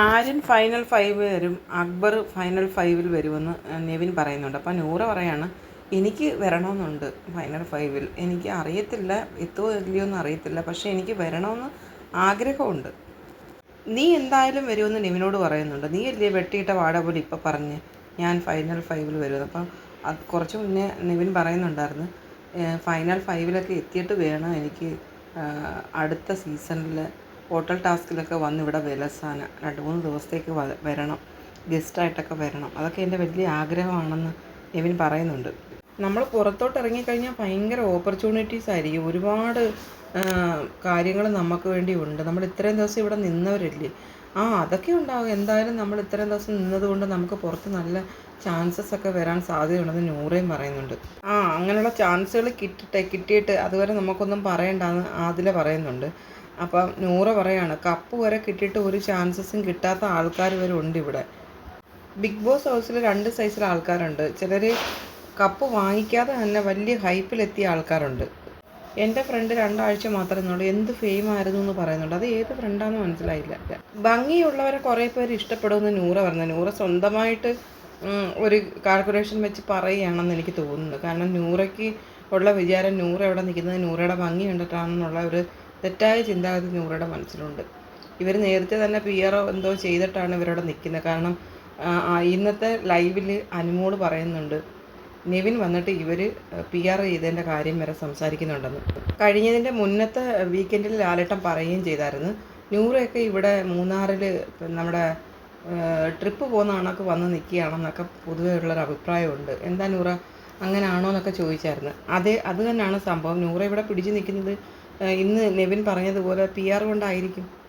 Aryan final five വരും Akbar final ഫൈവിൽ വരുമെന്ന് നെവിൻ പറയുന്നുണ്ട്. അപ്പം നൂറ പറയാണ് എനിക്ക് വരണമെന്നുണ്ട് ഫൈനൽ ഫൈവിൽ എനിക്ക് അറിയത്തില്ല എത്തുമോ ഇല്ലയോ എന്ന് അറിയത്തില്ല പക്ഷേ എനിക്ക് വരണമെന്ന് ആഗ്രഹമുണ്ട്. നീ എന്തായാലും വരുമെന്ന് നെവിനോട് പറയുന്നുണ്ട്. നീ അല്ലേ വെട്ടിയിട്ട വാട പോലെ ഇപ്പം പറഞ്ഞ് ഞാൻ ഫൈനൽ ഫൈവിൽ വരുമെന്ന്. അപ്പം അത് കുറച്ച് മുന്നേ നെവിൻ പറയുന്നുണ്ടായിരുന്നു "ഏഹ് ഫൈനൽ ഫൈവിലൊക്കെ എത്തിയിട്ട് വേണം എനിക്ക് അടുത്ത സീസണിൽ ഹോട്ടൽ ടാസ്കിലൊക്കെ വന്ന് ഇവിടെ വിലസാന രണ്ട് മൂന്ന് ദിവസത്തേക്ക് വരണം. ഗസ്റ്റായിട്ടൊക്കെ വരണം. അതൊക്കെ എന്റെ വലിയ ആഗ്രഹമാണെന്ന് നെവിൻ പറയുന്നുണ്ട്. നമ്മൾ പുറത്തോട്ട് ഇറങ്ങിക്കഴിഞ്ഞാൽ ഭയങ്കര ഓപ്പർച്യൂണിറ്റീസ് ആയിരിക്കും. ഒരുപാട് കാര്യങ്ങൾ നമുക്ക് വേണ്ടി ഉണ്ട്. നമ്മൾ ഇത്രയും ദിവസം ഇവിടെ നിന്നവരല്ലേ? ആ അതൊക്കെ ഉണ്ടാവും. എന്തായാലും നമ്മൾ ഇത്രയും ദിവസം നിന്നതുകൊണ്ട് നമുക്ക് പുറത്ത് നല്ല ചാൻസസ് ഒക്കെ വരാൻ സാധ്യതയുണ്ടെന്ന് നൂറയും പറയുന്നുണ്ട്. ആ അങ്ങനെയുള്ള ചാൻസുകൾ കിട്ടട്ടെ കിട്ടിയിട്ട് അതുവരെ നമുക്കൊന്നും പറയണ്ടെന്ന് ആദില പറയുന്നുണ്ട്. അപ്പം നൂറ പറയാണ് കപ്പ് വരെ കിട്ടിയിട്ട് ഒരു ചാൻസസും കിട്ടാത്ത ആൾക്കാർ വരെ ഉണ്ട് ഇവിടെ. ബിഗ് ബോസ് ഹൗസിൽ രണ്ട് സൈസിലെ ആൾക്കാരുണ്ട്. ചിലർ കപ്പ് വാങ്ങിക്കാതെ തന്നെ വലിയ ഹൈപ്പിലെത്തിയ ആൾക്കാരുണ്ട്. എന്റെ ഫ്രണ്ട് രണ്ടാഴ്ച മാത്രമേ ഉള്ളൂ എന്ത് ഫെയിം ആയിരുന്നു എന്ന് പറയുന്നുണ്ട്. അത് ഏത് ഫ്രണ്ടാന്ന് മനസ്സിലായില്ല. ഭംഗിയുള്ളവരെ കുറേ പേര് ഇഷ്ടപ്പെടുമെന്ന് നൂറ പറഞ്ഞു നൂറ സ്വന്തമായിട്ട് ഒരു കാൽക്കുലേഷൻ വെച്ച് പറയുകയാണെന്ന് എനിക്ക് തോന്നുന്നു. കാരണം നൂറയ്ക്ക് ഉള്ള വിചാരം നൂറ എവിടെ നിൽക്കുന്നത്? നൂറയുടെ ഭംഗി കണ്ടിട്ടാണെന്നുള്ള ഒരു തെറ്റായ ചിന്താഗതി നൂറയുടെ മനസ്സിലുണ്ട്. ഇവർ നേരത്തെ തന്നെ പി ആർ എന്തോ ചെയ്തിട്ടാണ് ഇവരവിടെ നിൽക്കുന്നത്. കാരണം ഇന്നത്തെ ലൈവിൽ അനുമോൾ പറയുന്നുണ്ട് നിവിൻ വന്നിട്ട് ഇവർ പി ആർ ചെയ്തതിന്റെ കാര്യം വരെ സംസാരിക്കുന്നുണ്ടെന്ന്. കഴിഞ്ഞതിന്റെ മുന്നത്തെ വീക്കെൻഡിൽ ലാലേട്ടൻ പറയുകയും ചെയ്തായിരുന്നു നൂറയൊക്കെ ഇവിടെ മൂന്നാറിൽ നമ്മുടെ ട്രിപ്പ് പോകുന്ന കണക്ക് വന്ന് നിൽക്കുകയാണെന്നൊക്കെ പൊതുവേ ഉള്ളൊരു അഭിപ്രായമുണ്ട്. എന്താ നൂറ? അങ്ങനെ ആണോ എന്നൊക്കെ ചോദിച്ചായിരുന്നു. അതേ അത് തന്നെയാണ് സംഭവം. നൂറ ഇവിടെ പിടിച്ചു നിൽക്കുന്നത് ഇന്ന് നെവിൻ പറഞ്ഞതുപോലെ പി ആർ കൊണ്ടായിരിക്കും.